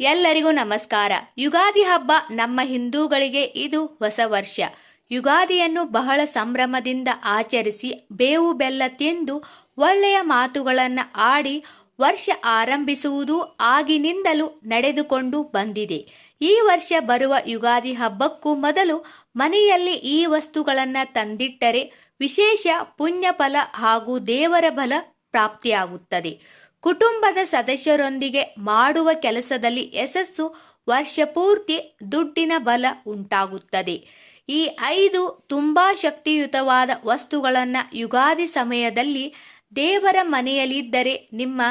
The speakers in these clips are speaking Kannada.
ಎಲ್ಲರಿಗೂ ನಮಸ್ಕಾರ. ಯುಗಾದಿ ಹಬ್ಬ ನಮ್ಮ ಹಿಂದೂಗಳಿಗೆ ಇದು ಹೊಸ ವರ್ಷ. ಯುಗಾದಿಯನ್ನು ಬಹಳ ಸಂಭ್ರಮದಿಂದ ಆಚರಿಸಿ ಬೇವು ಬೆಲ್ಲ ತಿಂದು ಒಳ್ಳೆಯ ಮಾತುಗಳನ್ನು ಆಡಿ ವರ್ಷ ಆರಂಭಿಸುವುದು ಆಗಿನಿಂದಲೂ ನಡೆದುಕೊಂಡು ಬಂದಿದೆ. ಈ ವರ್ಷ ಬರುವ ಯುಗಾದಿ ಹಬ್ಬಕ್ಕೂ ಮೊದಲು ಮನೆಯಲ್ಲಿ ಈ ವಸ್ತುಗಳನ್ನು ತಂದಿಟ್ಟರೆ ವಿಶೇಷ ಪುಣ್ಯ ಫಲ ಹಾಗೂ ದೇವರ ಬಲ ಪ್ರಾಪ್ತಿಯಾಗುತ್ತದೆ. ಕುಟುಂಬದ ಸದಸ್ಯರೊಂದಿಗೆ ಮಾಡುವ ಕೆಲಸದಲ್ಲಿ ಯಶಸ್ಸು ವರ್ಷ ಪೂರ್ತಿ ದುಡ್ಡಿನ ಬಲ ಉಂಟಾಗುತ್ತದೆ. ಈ ಐದು ತುಂಬಾ ಶಕ್ತಿಯುತವಾದ ವಸ್ತುಗಳನ್ನು ಯುಗಾದಿ ಸಮಯದಲ್ಲಿ ದೇವರ ಮನೆಯಲ್ಲಿದ್ದರೆ ನಿಮ್ಮ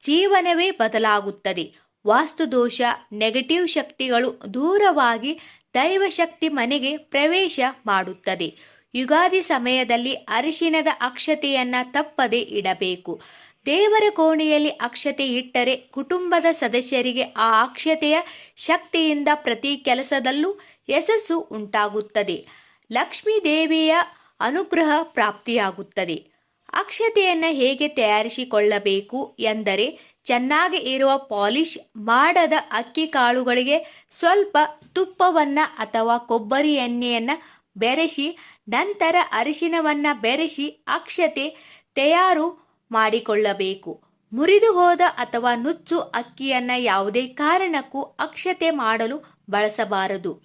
ಜೀವನವೇ ಬದಲಾಗುತ್ತದೆ. ವಾಸ್ತುದೋಷ, ನೆಗೆಟಿವ್ ಶಕ್ತಿಗಳು ದೂರವಾಗಿ ದೈವಶಕ್ತಿ ಮನೆಗೆ ಪ್ರವೇಶ ಮಾಡುತ್ತದೆ. ಯುಗಾದಿ ಸಮಯದಲ್ಲಿ ಅರಿಶಿನದ ಅಕ್ಷತೆಯನ್ನು ತಪ್ಪದೆ ಇಡಬೇಕು. ದೇವರ ಕೋಣೆಯಲ್ಲಿ ಅಕ್ಷತೆ ಇಟ್ಟರೆ ಕುಟುಂಬದ ಸದಸ್ಯರಿಗೆ ಆ ಅಕ್ಷತೆಯ ಶಕ್ತಿಯಿಂದ ಪ್ರತಿ ಕೆಲಸದಲ್ಲೂ ಯಶಸ್ಸು ಉಂಟಾಗುತ್ತದೆ. ಲಕ್ಷ್ಮೀ ದೇವಿಯ ಅನುಗ್ರಹ ಪ್ರಾಪ್ತಿಯಾಗುತ್ತದೆ. ಅಕ್ಷತೆಯನ್ನು ಹೇಗೆ ತಯಾರಿಸಿಕೊಳ್ಳಬೇಕು ಎಂದರೆ ಚೆನ್ನಾಗಿ ಇರುವ ಪಾಲಿಶ್ ಮಾಡದ ಅಕ್ಕಿ ಕಾಳುಗಳಿಗೆ ಸ್ವಲ್ಪ ತುಪ್ಪವನ್ನು ಅಥವಾ ಕೊಬ್ಬರಿ ಎಣ್ಣೆಯನ್ನು ಬೆರೆಸಿ, ನಂತರ ಅರಿಶಿನವನ್ನು ಬೆರೆಸಿ ಅಕ್ಷತೆ ತಯಾರು ಮಾಡಿಕೊಳ್ಳಬೇಕು. ಮುರಿದು ಹೋದ ಅಥವಾ ನುಚ್ಚು ಅಕ್ಕಿಯನ್ನು ಯಾವುದೇ ಕಾರಣಕ್ಕೂ ಅಕ್ಷತೆ ಮಾಡಲು ಬಳಸಬಾರದು.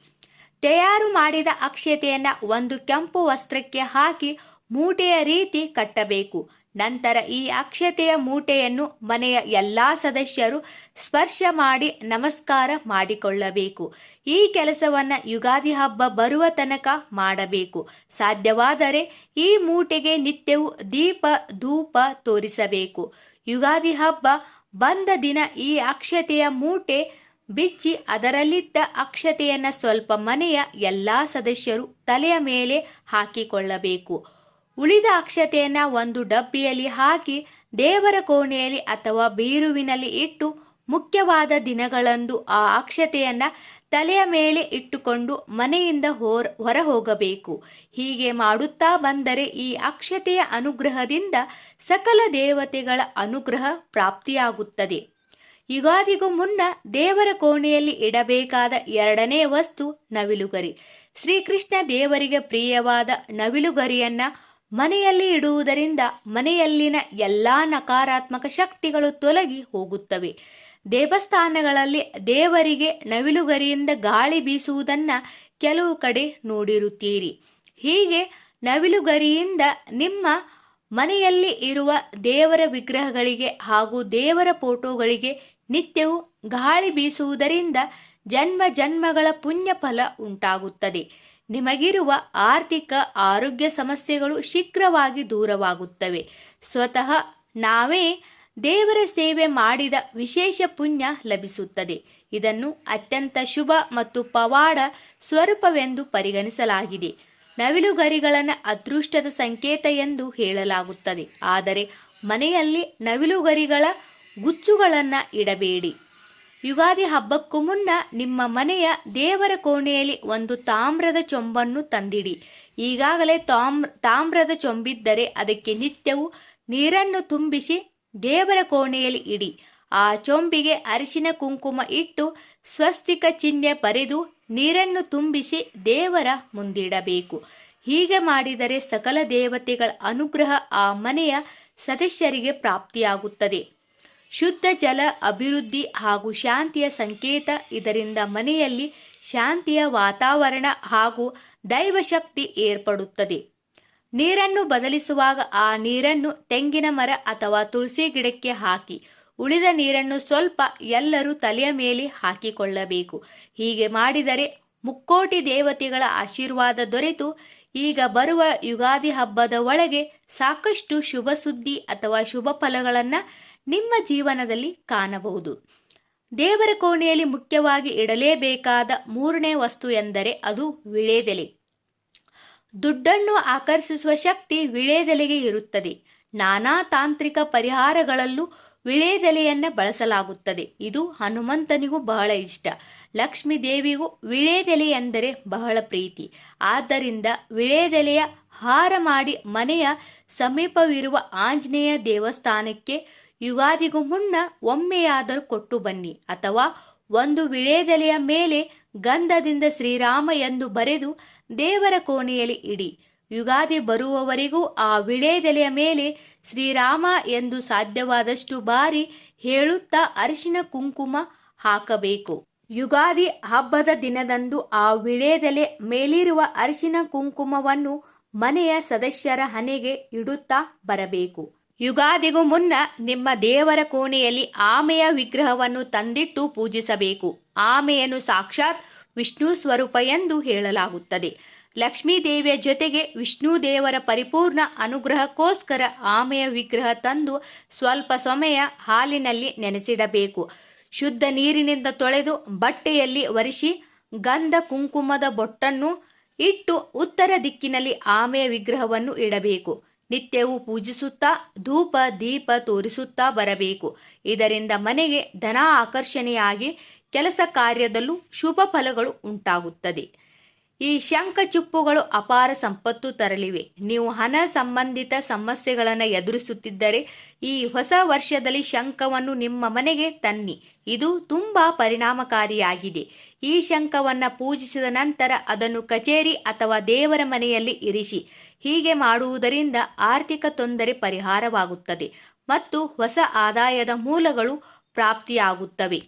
ತಯಾರು ಮಾಡಿದ ಅಕ್ಷತೆಯನ್ನು ಒಂದು ಕೆಂಪು ವಸ್ತ್ರಕ್ಕೆ ಹಾಕಿ ಮೂಟೆಯ ರೀತಿ ಕಟ್ಟಬೇಕು. ನಂತರ ಈ ಅಕ್ಷತೆಯ ಮೂಟೆಯನ್ನು ಮನೆಯ ಎಲ್ಲ ಸದಸ್ಯರು ಸ್ಪರ್ಶ ಮಾಡಿ ನಮಸ್ಕಾರ ಮಾಡಿಕೊಳ್ಳಬೇಕು. ಈ ಕೆಲಸವನ್ನು ಯುಗಾದಿ ಹಬ್ಬ ಬರುವ ತನಕ ಮಾಡಬೇಕು. ಸಾಧ್ಯವಾದರೆ ಈ ಮೂಟೆಗೆ ನಿತ್ಯವೂ ದೀಪ, ಧೂಪ ತೋರಿಸಬೇಕು. ಯುಗಾದಿ ಹಬ್ಬ ಬಂದ ದಿನ ಈ ಅಕ್ಷತೆಯ ಮೂಟೆ ಬಿಚ್ಚಿ ಅದರಲ್ಲಿದ್ದ ಅಕ್ಷತೆಯನ್ನು ಸ್ವಲ್ಪ ಮನೆಯ ಎಲ್ಲ ಸದಸ್ಯರು ತಲೆಯ ಮೇಲೆ ಹಾಕಿಕೊಳ್ಳಬೇಕು. ಉಳಿದ ಅಕ್ಷತೆಯನ್ನು ಒಂದು ಡಬ್ಬಿಯಲ್ಲಿ ಹಾಕಿ ದೇವರ ಕೋಣೆಯಲ್ಲಿ ಅಥವಾ ಬೀರುವಿನಲ್ಲಿ ಇಟ್ಟು ಮುಖ್ಯವಾದ ದಿನಗಳಂದು ಆ ಅಕ್ಷತೆಯನ್ನು ತಲೆಯ ಮೇಲೆ ಇಟ್ಟುಕೊಂಡು ಮನೆಯಿಂದ ಹೊರ ಹೊರ ಹೋಗಬೇಕು ಹೀಗೆ ಮಾಡುತ್ತಾ ಬಂದರೆ ಈ ಅಕ್ಷತೆಯ ಅನುಗ್ರಹದಿಂದ ಸಕಲ ದೇವತೆಗಳ ಅನುಗ್ರಹ ಪ್ರಾಪ್ತಿಯಾಗುತ್ತದೆ. ಯುಗಾದಿಗೂ ಮುನ್ನ ದೇವರ ಕೋಣೆಯಲ್ಲಿ ಇಡಬೇಕಾದ ಎರಡನೇ ವಸ್ತು ನವಿಲುಗರಿ. ಶ್ರೀಕೃಷ್ಣ ದೇವರಿಗೆ ಪ್ರಿಯವಾದ ನವಿಲುಗರಿಯನ್ನ ಮನೆಯಲ್ಲಿ ಇಡುವುದರಿಂದ ಮನೆಯಲ್ಲಿನ ಎಲ್ಲ ನಕಾರಾತ್ಮಕ ಶಕ್ತಿಗಳು ತೊಲಗಿ ಹೋಗುತ್ತವೆ. ದೇವಸ್ಥಾನಗಳಲ್ಲಿ ದೇವರಿಗೆ ನವಿಲುಗರಿಯಿಂದ ಗಾಳಿ ಬೀಸುವುದನ್ನು ಕೆಲವು ಕಡೆ ನೋಡಿರುತ್ತೀರಿ. ಹೀಗೆ ನವಿಲುಗರಿಯಿಂದ ನಿಮ್ಮ ಮನೆಯಲ್ಲಿ ಇರುವ ದೇವರ ವಿಗ್ರಹಗಳಿಗೆ ಹಾಗೂ ದೇವರ ಫೋಟೋಗಳಿಗೆ ನಿತ್ಯವೂ ಗಾಳಿ ಬೀಸುವುದರಿಂದ ಜನ್ಮ ಜನ್ಮಗಳ ಪುಣ್ಯ ಫಲ ಉಂಟಾಗುತ್ತದೆ. ನಿಮಗಿರುವ ಆರ್ಥಿಕ ಆರೋಗ್ಯ ಸಮಸ್ಯೆಗಳು ಶೀಘ್ರವಾಗಿ ದೂರವಾಗುತ್ತವೆ. ಸ್ವತಃ ನಾವೇ ದೇವರ ಸೇವೆ ಮಾಡಿದ ವಿಶೇಷ ಪುಣ್ಯ ಲಭಿಸುತ್ತದೆ. ಇದನ್ನು ಅತ್ಯಂತ ಶುಭ ಮತ್ತು ಪವಾಡ ಸ್ವರೂಪವೆಂದು ಪರಿಗಣಿಸಲಾಗಿದೆ. ನವಿಲುಗರಿಗಳನ್ನು ಅದೃಷ್ಟದ ಸಂಕೇತ ಎಂದು ಹೇಳಲಾಗುತ್ತದೆ. ಆದರೆ ಮನೆಯಲ್ಲಿ ನವಿಲುಗರಿಗಳ ಗುಚ್ಚುಗಳನ್ನು ಇಡಬೇಡಿ. ಯುಗಾದಿ ಹಬ್ಬಕ್ಕೂ ಮುನ್ನ ನಿಮ್ಮ ಮನೆಯ ದೇವರ ಕೋಣೆಯಲ್ಲಿ ಒಂದು ತಾಮ್ರದ ಚೊಂಬನ್ನು ತಂದಿಡಿ. ಈಗಾಗಲೇ ತಾಮ್ರ ತಾಮ್ರದ ಚೊಂಬಿದ್ದರೆ ಅದಕ್ಕೆ ನಿತ್ಯವೂ ನೀರನ್ನು ತುಂಬಿಸಿ ದೇವರ ಕೋಣೆಯಲ್ಲಿ ಇಡಿ. ಆ ಚೊಂಬಿಗೆ ಅರಿಶಿನ ಕುಂಕುಮ ಇಟ್ಟು ಸ್ವಸ್ತಿಕ ಚಿಹ್ನೆ ಬರೆದು ನೀರನ್ನು ತುಂಬಿಸಿ ದೇವರ ಮುಂದಿಡಬೇಕು. ಹೀಗೆ ಮಾಡಿದರೆ ಸಕಲ ದೇವತೆಗಳ ಅನುಗ್ರಹ ಆ ಮನೆಯ ಸದಸ್ಯರಿಗೆ ಪ್ರಾಪ್ತಿಯಾಗುತ್ತದೆ. ಶುದ್ಧ ಜಲ ಅಭಿವೃದ್ಧಿ ಹಾಗೂ ಶಾಂತಿಯ ಸಂಕೇತ ಇದರಿಂದ ಮನೆಯಲ್ಲಿ ಶಾಂತಿಯ ವಾತಾವರಣ ಹಾಗೂ ದೈವಶಕ್ತಿ ಏರ್ಪಡುತ್ತದೆ. ನೀರನ್ನು ಬದಲಿಸುವಾಗ ಆ ನೀರನ್ನು ತೆಂಗಿನ ಮರ ಅಥವಾ ತುಳಸಿ ಗಿಡಕ್ಕೆ ಹಾಕಿ, ಉಳಿದ ನೀರನ್ನು ಸ್ವಲ್ಪ ಎಲ್ಲರೂ ತಲೆಯ ಮೇಲೆ ಹಾಕಿಕೊಳ್ಳಬೇಕು. ಹೀಗೆ ಮಾಡಿದರೆ ಮುಕ್ಕೋಟಿ ದೇವತೆಗಳ ಆಶೀರ್ವಾದ ದೊರೆತು. ಈಗ ಬರುವ ಯುಗಾದಿ ಹಬ್ಬದ ಒಳಗೆ ಸಾಕಷ್ಟು ಶುಭ ಸುದ್ದಿ ಅಥವಾ ಶುಭ ಫಲಗಳನ್ನು ನಿಮ್ಮ ಜೀವನದಲ್ಲಿ ಕಾಣಬಹುದು. ದೇವರ ಕೋಣೆಯಲ್ಲಿ ಮುಖ್ಯವಾಗಿ ಇಡಲೇಬೇಕಾದ ಮೂರನೇ ವಸ್ತು ಎಂದರೆ ಅದು ವಿಳೆದೆಲೆ. ದುಡ್ಡನ್ನು ಆಕರ್ಷಿಸುವ ಶಕ್ತಿ ವಿಳೆದೆಲೆಗೆ ಇರುತ್ತದೆ. ನಾನಾ ತಾಂತ್ರಿಕ ಪರಿಹಾರಗಳಲ್ಲೂ ವಿಳೆದೆಲೆಯನ್ನ ಬಳಸಲಾಗುತ್ತದೆ. ಇದು ಹನುಮಂತನಿಗೂ ಬಹಳ ಇಷ್ಟ. ಲಕ್ಷ್ಮೀ ದೇವಿಗೂ ವಿಳೆದೆಲೆ ಎಂದರೆ ಬಹಳ ಪ್ರೀತಿ. ಆದ್ದರಿಂದ ವಿಳೆದೆಲೆಯ ಹಾರ ಮಾಡಿ ಮನೆಯ ಸಮೀಪವಿರುವ ಆಂಜನೇಯ ದೇವಸ್ಥಾನಕ್ಕೆ ಯುಗಾದಿಗೂ ಮುನ್ನ ಒಮ್ಮೆಯಾದರೂ ಕೊಟ್ಟು ಬನ್ನಿ ಅಥವಾ ಒಂದು ವಿಳೇದೆಲೆಯ ಮೇಲೆ ಗಂಧದಿಂದ ಶ್ರೀರಾಮ ಎಂದು ಬರೆದು ದೇವರ ಕೋಣೆಯಲ್ಲಿ ಇಡಿ. ಯುಗಾದಿ ಬರುವವರೆಗೂ ಆ ವಿಳೇದೆಲೆಯ ಮೇಲೆ ಶ್ರೀರಾಮ ಎಂದು ಸಾಧ್ಯವಾದಷ್ಟು ಬಾರಿ ಹೇಳುತ್ತಾ ಅರಿಶಿನ ಕುಂಕುಮ ಹಾಕಬೇಕು. ಯುಗಾದಿ ಹಬ್ಬದ ದಿನದಂದು ಆ ವಿಳೇದೆಲೆ ಮೇಲಿರುವ ಅರಿಶಿನ ಕುಂಕುಮವನ್ನು ಮನೆಯ ಸದಸ್ಯರ ಹಣೆಗೆ ಇಡುತ್ತಾ ಬರಬೇಕು. ಯುಗಾದಿಗೂ ಮುನ್ನ ನಿಮ್ಮ ದೇವರ ಕೋಣೆಯಲ್ಲಿ ಆಮೆಯ ವಿಗ್ರಹವನ್ನು ತಂದಿಟ್ಟು ಪೂಜಿಸಬೇಕು. ಆಮೆಯನ್ನು ಸಾಕ್ಷಾತ್ ವಿಷ್ಣು ಸ್ವರೂಪ ಎಂದು ಹೇಳಲಾಗುತ್ತದೆ. ಲಕ್ಷ್ಮೀ ದೇವಿಯ ಜೊತೆಗೆ ವಿಷ್ಣು ದೇವರ ಪರಿಪೂರ್ಣ ಅನುಗ್ರಹಕ್ಕೋಸ್ಕರ ಆಮೆಯ ವಿಗ್ರಹ ತಂದು ಸ್ವಲ್ಪ ಸಮಯ ಹಾಲಿನಲ್ಲಿ ನೆನೆಸಿಡಬೇಕು. ಶುದ್ಧ ನೀರಿನಿಂದ ತೊಳೆದು ಬಟ್ಟೆಯಲ್ಲಿ ಒರೆಸಿ ಗಂಧ ಕುಂಕುಮದ ಬೊಟ್ಟನ್ನು ಇಟ್ಟು ಉತ್ತರ ದಿಕ್ಕಿನಲ್ಲಿ ಆಮೆಯ ವಿಗ್ರಹವನ್ನು ಇಡಬೇಕು. ನಿತ್ಯವೂ ಪೂಜಿಸುತ್ತಾ ಧೂಪ, ದೀಪ ತೋರಿಸುತ್ತಾ ಬರಬೇಕು. ಇದರಿಂದ ಮನೆಗೆ ಧನ ಆಕರ್ಷಣೆಯಾಗಿ ಕೆಲಸ ಕಾರ್ಯದಲ್ಲೂ ಶುಭ ಫಲಗಳು ಉಂಟಾಗುತ್ತದೆ. ಈ ಶಂಖ ಚುಪ್ಪುಗಳು ಅಪಾರ ಸಂಪತ್ತು ತರಲಿವೆ. ನೀವು ಹಣ ಸಂಬಂಧಿತ ಸಮಸ್ಯೆಗಳನ್ನು ಎದುರಿಸುತ್ತಿದ್ದರೆ ಈ ಹೊಸ ವರ್ಷದಲ್ಲಿ ಶಂಖವನ್ನು ನಿಮ್ಮ ಮನೆಗೆ ತನ್ನಿ. ಇದು ತುಂಬಾ ಪರಿಣಾಮಕಾರಿಯಾಗಿದೆ. ಈ ಶಂಖವನ್ನು ಪೂಜಿಸಿದ ನಂತರ ಅದನ್ನು ಕಚೇರಿ ಅಥವಾ ದೇವರ ಮನೆಯಲ್ಲಿ ಇರಿಸಿ. ಹೀಗೆ ಮಾಡುವುದರಿಂದ ಆರ್ಥಿಕ ತೊಂದರೆ ಪರಿಹಾರವಾಗುತ್ತದೆ ಮತ್ತು ಹೊಸ ಆದಾಯದ ಮೂಲಗಳು ಪ್ರಾಪ್ತಿಯಾಗುತ್ತವೆ.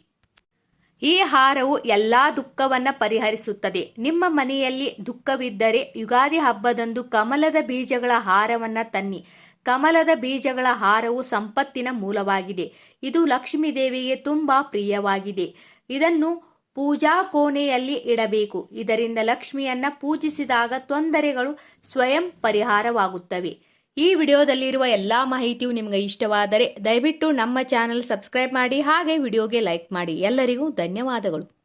ಈ ಹಾರವು ಎಲ್ಲಾ ದುಃಖವನ್ನ ಪರಿಹರಿಸುತ್ತದೆ. ನಿಮ್ಮ ಮನೆಯಲ್ಲಿ ದುಃಖವಿದ್ದರೆ ಯುಗಾದಿ ಹಬ್ಬದಂದು ಕಮಲದ ಬೀಜಗಳ ಹಾರವನ್ನ ತನ್ನಿ. ಕಮಲದ ಬೀಜಗಳ ಹಾರವು ಸಂಪತ್ತಿನ ಮೂಲವಾಗಿದೆ. ಇದು ಲಕ್ಷ್ಮೀ ದೇವಿಗೆ ತುಂಬಾ ಪ್ರಿಯವಾಗಿದೆ. ಇದನ್ನು ಪೂಜಾ ಕೋಣೆಯಲ್ಲಿ ಇಡಬೇಕು. ಇದರಿಂದ ಲಕ್ಷ್ಮಿಯನ್ನ ಪೂಜಿಸಿದಾಗ ತೊಂದರೆಗಳು ಸ್ವಯಂ ಪರಿಹಾರವಾಗುತ್ತವೆ. ಈ ವಿಡಿಯೋದಲ್ಲಿರುವ ಎಲ್ಲ ಮಾಹಿತಿಯು ನಿಮಗೆ ಇಷ್ಟವಾದರೆ ದಯವಿಟ್ಟು ನಮ್ಮ ಚಾನಲ್ ಸಬ್ಸ್ಕ್ರೈಬ್ ಮಾಡಿ ಹಾಗೆ ವಿಡಿಯೋಗೆ ಲೈಕ್ ಮಾಡಿ. ಎಲ್ಲರಿಗೂ ಧನ್ಯವಾದಗಳು.